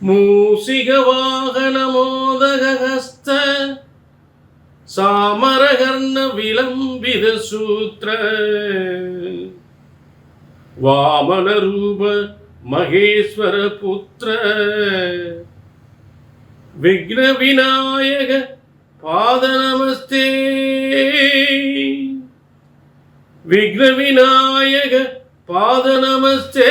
மூசிகவாகனமோதகஸ்த சாமரகர்ண விளம்பித சூத்திர வாமன ரூப மகேஸ்வர புத்திர விக்ன விநாயக பாத நமஸ்தே விக்ன விநாயக பாத நமஸ்தே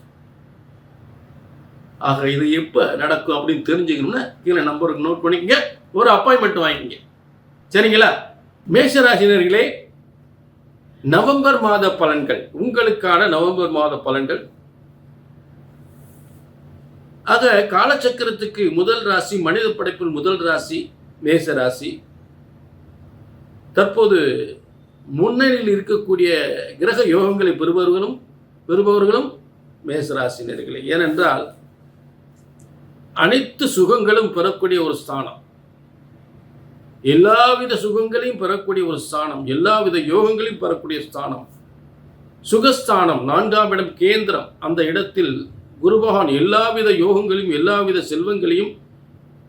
ஆக இது எப்போ நடக்கும் அப்படின்னு தெரிஞ்சுக்கணும்னா கீழே நம்பருக்கு நோட் பண்ணிக்கங்க. ஒரு அப்பாயின்மெண்ட் வாங்கிங்க சரிங்களா? மேஷராசினர்களே நவம்பர் மாத பலன்கள். உங்களுக்கான நவம்பர் மாத பலன்கள். ஆக காலச்சக்கரத்துக்கு முதல் ராசி மனித படைப்பில் முதல் ராசி மேச ராசி தற்போது முன்னணியில் இருக்கக்கூடிய கிரக யோகங்களை பெறுபவர்களும் பெறுபவர்களும் மேசராசினர்களே ஏனென்றால் அனைத்து சுகங்களும் பெறக்கூடிய ஒரு ஸ்தானம். எல்லாவித சுகங்களையும் பெறக்கூடிய ஒரு ஸ்தானம் எல்லாவித யோகங்களையும் பெறக்கூடிய ஸ்தானம். சுகஸ்தானம் நான்காம் இடம் கேந்திரம். அந்த இடத்தில் குரு பகவான் எல்லாவித யோகங்களையும் எல்லாவித செல்வங்களையும்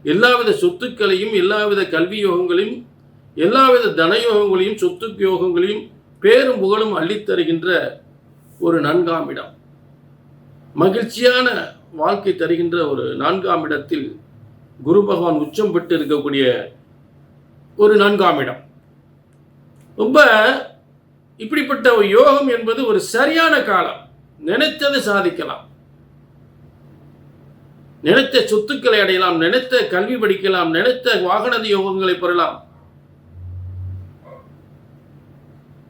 எல்லாவித சொத்துக்களையும் எல்லாவித கல்வி யோகங்களையும் எல்லாவித தன யோகங்களையும் சொத்து யோகங்களையும் பேரும் புகழும் அள்ளித்தருகின்ற ஒரு நான்காம் இடம். மகிழ்ச்சியான வாழ்க்கை தருகின்ற ஒரு நான்காம் இடத்தில் குரு பகவான் உச்சம் பெற்று இருக்கக்கூடிய ஒரு நான்காம் இடம். ரொம்ப இப்படிப்பட்ட ஒரு யோகம் என்பது ஒரு சரியான காலம். நினைத்ததை சாதிக்கலாம். நினைத்த சொத்துக்களை அடையலாம் நினைத்த கல்வி படிக்கலாம் நினைத்த வாகன யோகங்களை பெறலாம்.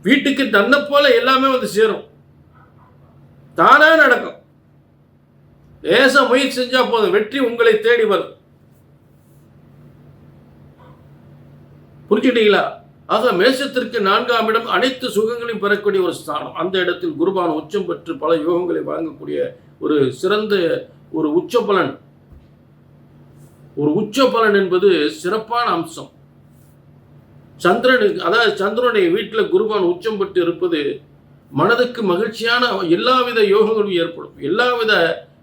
வீட்டுக்கு தன்னை போல எல்லாமே வந்து சேரும். தானா நடக்கும். லேச முயற்சி செஞ்சா போதும். வெற்றி உங்களை தேடி வரும். புரிஞ்சுட்டீங்களா ஆக மேசத்திற்கு நான்காம் இடம் அனைத்து சுகங்களையும் பெறக்கூடிய ஒரு ஸ்தானம். அந்த இடத்தில் குருபான் உச்சம் பெற்று பல யோகங்களை வழங்கக்கூடிய ஒரு சிறந்த ஒரு உச்ச பலன் ஒரு உச்ச பலன் என்பது சிறப்பான அம்சம். சந்திரனுக்கு அதாவது சந்திரனுடைய வீட்டில் குருபான் உச்சம் பெற்று இருப்பது மனதுக்கு மகிழ்ச்சியான எல்லாவித யோகங்களும் ஏற்படும். எல்லாவித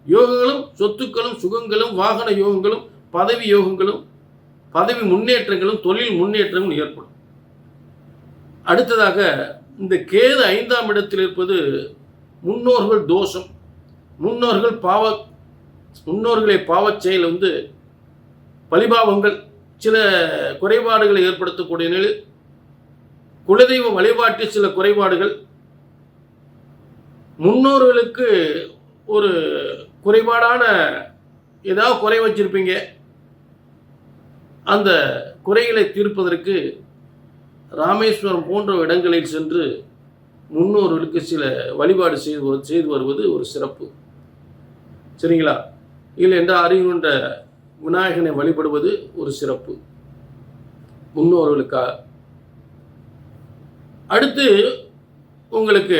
யோகங்களும் சொத்துக்களும் சுகங்களும் வாகன யோகங்களும் பதவி யோகங்களும் பதவி முன்னேற்றங்களும் தொழில் முன்னேற்றங்களும் ஏற்படும். அடுத்ததாக இந்த கேது ஐந்தாம் இடத்தில் இருப்பது முன்னோர்கள் தோஷம். முன்னோர்கள் பாவ முன்னோர்களை பாவச் செயல் வந்து பலிபாவங்கள் சில குறைபாடுகளை ஏற்படுத்தக்கூடிய நிலையில் குலதெய்வ வழிபாட்டில் சில குறைபாடுகள் முன்னோர்களுக்கு ஒரு குறைபாடான ஏதாவது குறை வச்சிருப்பீங்க. அந்த குறைகளை தீர்ப்பதற்கு ராமேஸ்வரம் போன்ற இடங்களில் சென்று முன்னோர்களுக்கு சில வழிபாடு செய்து செய்து வருவது ஒரு சிறப்பு. சரிங்களா? இல்லை என்றால் அறிவுன்ற விநாயகனை வழிபடுவது ஒரு சிறப்பு. முன்னோர்களுக்காக. அடுத்து உங்களுக்கு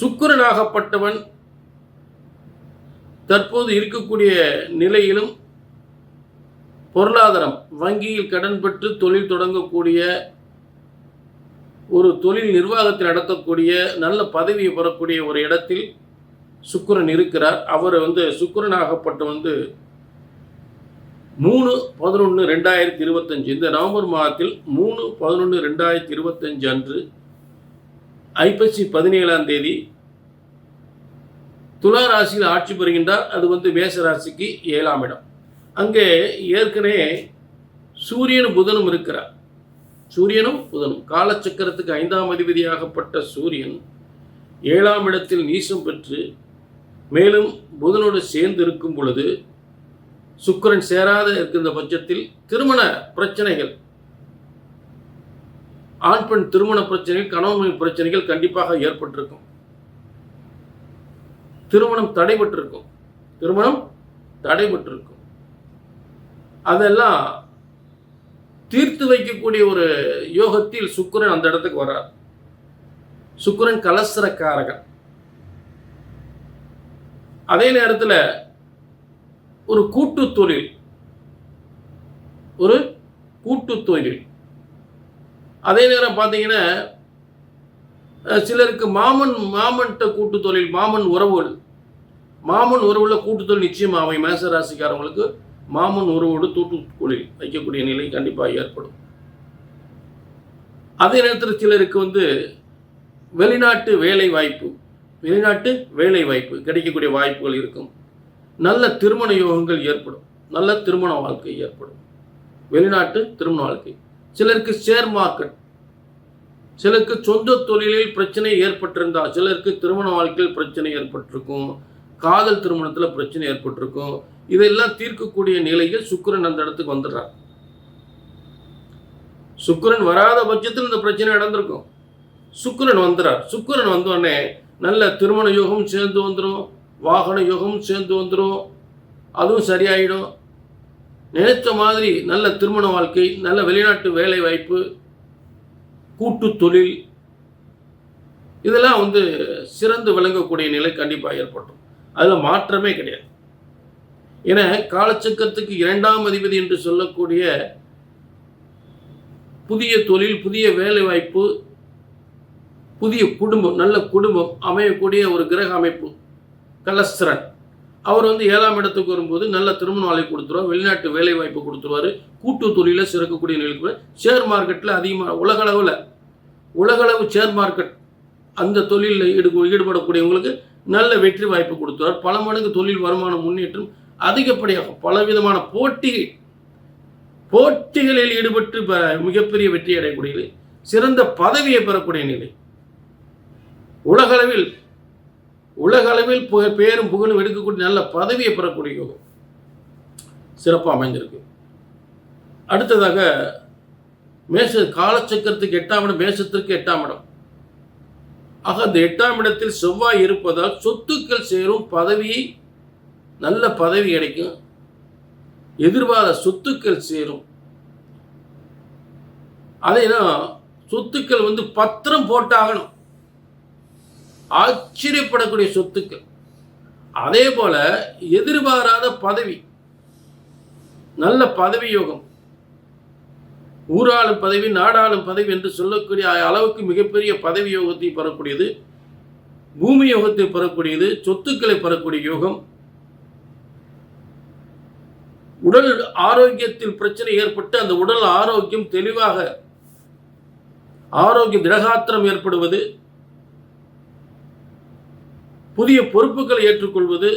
சுக்கரனாகப்பட்டவன் தற்போது இருக்கக்கூடிய நிலையிலும் பொருளாதாரம் வங்கியில் கடன் பெற்று தொழில் தொடங்கக்கூடிய ஒரு தொழில் நிர்வாகத்தில் நடத்தக்கூடிய நல்ல பதவியை பெறக்கூடிய ஒரு இடத்தில் சுக்கரன் இருக்கிறார். அவர் வந்து சுக்கரனாகப்பட்டு வந்து மூணு பதினொன்று ரெண்டாயிரத்தி இருபத்தஞ்சு இந்த நவம்பர் மாதத்தில் மூணு பதினொன்று ரெண்டாயிரத்தி இருபத்தஞ்சு அன்று ஐப்பசி பதினேழாம் தேதி துலா ராசியில் ஆட்சி பெறுகின்றார் அது வந்து மேச ராசிக்கு ஏழாம் இடம். அங்கே ஏற்கனவே சூரியனும் புதனும் இருக்கிறார். சூரியனும் புதனும். காலச்சக்கரத்துக்கு ஐந்தாம் அதிபதியாகப்பட்ட சூரியன் ஏழாம் இடத்தில் நீசம் பெற்று மேலும் புதனோடு சேர்ந்து இருக்கும் பொழுது சுக்கிரன் சேராத இருக்கின்ற பட்சத்தில் திருமண பிரச்சனைகள் ஆண் பெண் திருமண பிரச்சனைகள் கணவன் பிரச்சனைகள் கண்டிப்பாக ஏற்பட்டிருக்கும். திருமணம் தடைபட்டிருக்கும். திருமணம் தடைபட்டிருக்கும். அதெல்லாம் தீர்த்து வைக்கக்கூடிய ஒரு யோகத்தில் சுக்கிரன் அந்த இடத்துக்கு வர்றார். சுக்கிரன் கலசரக்காரகன். அதே நேரத்தில் ஒரு கூட்டு தொழில். ஒரு கூட்டு தொழில். அதே நேரம் பார்த்தீங்கன்னா சிலருக்கு மாமன் மாமன்ட்ட கூட்டு தொழில் மாமன் உறவுகள். மாமன் உறவுல கூட்டுதல் நிச்சயம் அவை மேச ராசிக்காரங்களுக்கு மாமன் உறவோடு தூட்டுக்குழில் வைக்கக்கூடிய நிலை கண்டிப்பாக ஏற்படும். அதே நேரத்தில் சிலருக்கு வந்து வெளிநாட்டு வேலை வாய்ப்பு வெளிநாட்டு வேலை வாய்ப்பு கிடைக்கக்கூடிய வாய்ப்புகள் இருக்கும். நல்ல திருமண யோகங்கள் ஏற்படும். நல்ல திருமண வாழ்க்கை ஏற்படும். வெளிநாட்டு திருமண வாழ்க்கை. சிலருக்கு ஷேர் மார்க்கெட் சிலருக்கு சொந்த தொழிலில் பிரச்சனை ஏற்பட்டிருந்தால் சிலருக்கு திருமண வாழ்க்கையில் பிரச்சனை ஏற்பட்டிருக்கும். காதல் திருமணத்தில் பிரச்சனை ஏற்பட்டிருக்கும். இதெல்லாம் தீர்க்கக்கூடிய நிலையில் சுக்கரன் அந்த இடத்துக்கு வந்துடுறார். சுக்கரன் வராத பட்சத்தில் இந்த பிரச்சனை நடந்திருக்கும். சுக்கரன் வந்துடுறார் சுக்கிரன் வந்தோடனே நல்ல திருமண யோகம் சேர்ந்து வந்துடும் வாகன யோகம் சேர்ந்து வந்துடும் அதுவும் சரியாயிடும். நினைச்ச மாதிரி நல்ல திருமண வாழ்க்கை நல்ல வெளிநாட்டு வேலை வாய்ப்பு கூட்டு தொழில் இதெல்லாம் வந்து சிறந்து விளங்கக்கூடிய நிலை கண்டிப்பாக ஏற்படும் அதில் மாற்றமே கிடையாது. என காலச்சக்கரத்துக்கு இரண்டாம் அதிபதி என்று சொல்லக்கூடிய புதிய தொழில் புதிய வேலை வாய்ப்பு புதிய குடும்பம் நல்ல குடும்பம் அமையக்கூடிய ஒரு கிரக அமைப்பு கலஸ்திரன் அவர் வந்து ஏழாம் இடத்துக்கு வரும்போது நல்ல திருமண ஆலை கொடுத்துருவார் வெளிநாட்டு வேலை வாய்ப்பு கொடுத்துருவாரு கூட்டு தொழிலில் சிறக்கக்கூடிய நிலைக்கு ஷேர் மார்க்கெட்டில் அதிகமாக உலகளவில் உலகளவு ஷேர் மார்க்கெட் அந்த தொழிலில் ஈடு ஈடுபடக்கூடியவங்களுக்கு நல்ல வெற்றி வாய்ப்பு கொடுத்துருவார் பல மடங்கு தொழில் வருமான முன்னேற்றம் அதிகப்படியாகும் பலவிதமான போட்டி போட்டிகளில் ஈடுபட்டு மிகப்பெரிய வெற்றி அடையக்கூடிய நிலை சிறந்த பதவியை பெறக்கூடிய நிலை. உலகளவில் உலகளவில் புக- பேரும் புகழும் எடுக்கக்கூடிய நல்ல பதவியை பெறக்கூடிய யோகம் சிறப்பாக அமைஞ்சிருக்கு அடுத்ததாக மேச காலச்சக்கரத்துக்கு எட்டாம் இடம் மேசத்திற்கு எட்டாம் இடம். ஆக அந்த எட்டாம் இடத்தில் செவ்வாய் இருப்பதால் சொத்துக்கள் சேரும் பதவி நல்ல பதவி கிடைக்கும். எதிர்பாராத சொத்துக்கள் சேரும். அதேனா சொத்துக்கள் வந்து பத்திரம் போட்டாகணும். ஆச்சரியப்படக்கூடிய சொத்துக்கள். அதே போல எதிர்பாராத பதவி நல்ல பதவி யோகம். ஊராளும் பதவி நாடாளும் பதவி என்று சொல்லக்கூடிய அளவுக்கு மிகப்பெரிய பதவி யோகத்தை பெறக்கூடியது பூமி யோகத்தை பெறக்கூடியது சொத்துக்களை பெறக்கூடிய யோகம். உடல் ஆரோக்கியத்தில் பிரச்சனை ஏற்பட்டு அந்த உடல் ஆரோக்கியம் தெளிவாக ஆரோக்கிய திடகாத்திரம் ஏற்படுவது புதிய பொறுப்புகளை ஏற்றுக்கொள்வது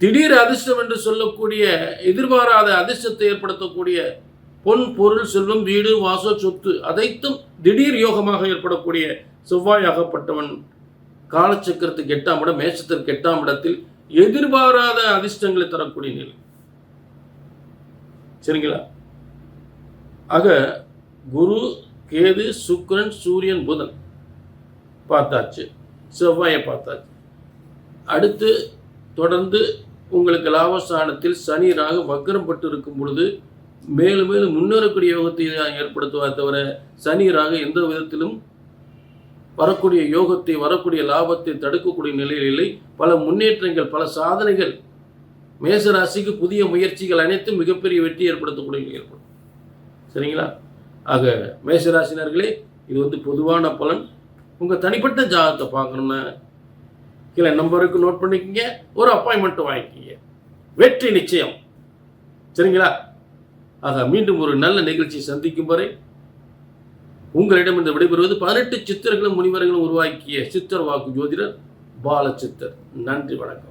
திடீர் அதிர்ஷ்டம் என்று சொல்லக்கூடிய எதிர்பாராத அதிர்ஷ்டத்தை ஏற்படுத்தக்கூடிய பொன் பொருள் செல்வம் வீடு வாச சொத்து அனைத்தும் திடீர் யோகமாக ஏற்படக்கூடிய செவ்வாயாகப்பட்டவன் காலச்சக்கரத்துக்கு எட்டாம் இடம் மேஷத்திற்கு எட்டாம் இடத்தில் எதிர்பாராத அதிர்ஷ்டங்களை தரக்கூடிய நிலை. சரிங்களா? ஆக குரு கேது சுக்கிரன் சூரியன் புதன் பார்த்தாச்சு. செவ்வாயை பார்த்தாச்சு. அடுத்து தொடர்ந்து உங்களுக்கு லாபஸ்தானத்தில் சனி ராகு வக்கரம் பட்டு இருக்கும் பொழுது மேலும் மேலும் முன்னேறக்கூடிய யோகத்தை தான் ஏற்படுத்துவார் தவிர சனி ராகு எந்த விதத்திலும் வரக்கூடிய யோகத்தை வரக்கூடிய லாபத்தை தடுக்கக்கூடிய நிலையில் இல்லை. பல முன்னேற்றங்கள் பல சாதனைகள் மேசராசிக்கு புதிய முயற்சிகள் அனைத்தும் மிகப்பெரிய வெற்றி ஏற்படுத்தக்கூடிய ஏற்படும் சரிங்களா? ஆக மேசராசினர்களே இது வந்து பொதுவான பலன். உங்கள் தனிப்பட்ட ஜாதகத்தை பார்க்கணுன்னா கீழே நம்பருக்கு நோட் பண்ணிக்கங்க. ஒரு அப்பாயின்மெண்ட் வாங்கிக்கிங்க. வெற்றி நிச்சயம். சரிங்களா? ஆக மீண்டும் ஒரு நல்ல நிகழ்ச்சி சந்திக்கும் வரை உங்களிடம் இந்த விடைபெறுவது பதினெட்டு சித்தர்களும் முனிவர்களும் உருவாக்கிய சித்தர் வாக்கு ஜோதிடர் பாலச்சித்தர் நன்றி வணக்கம்.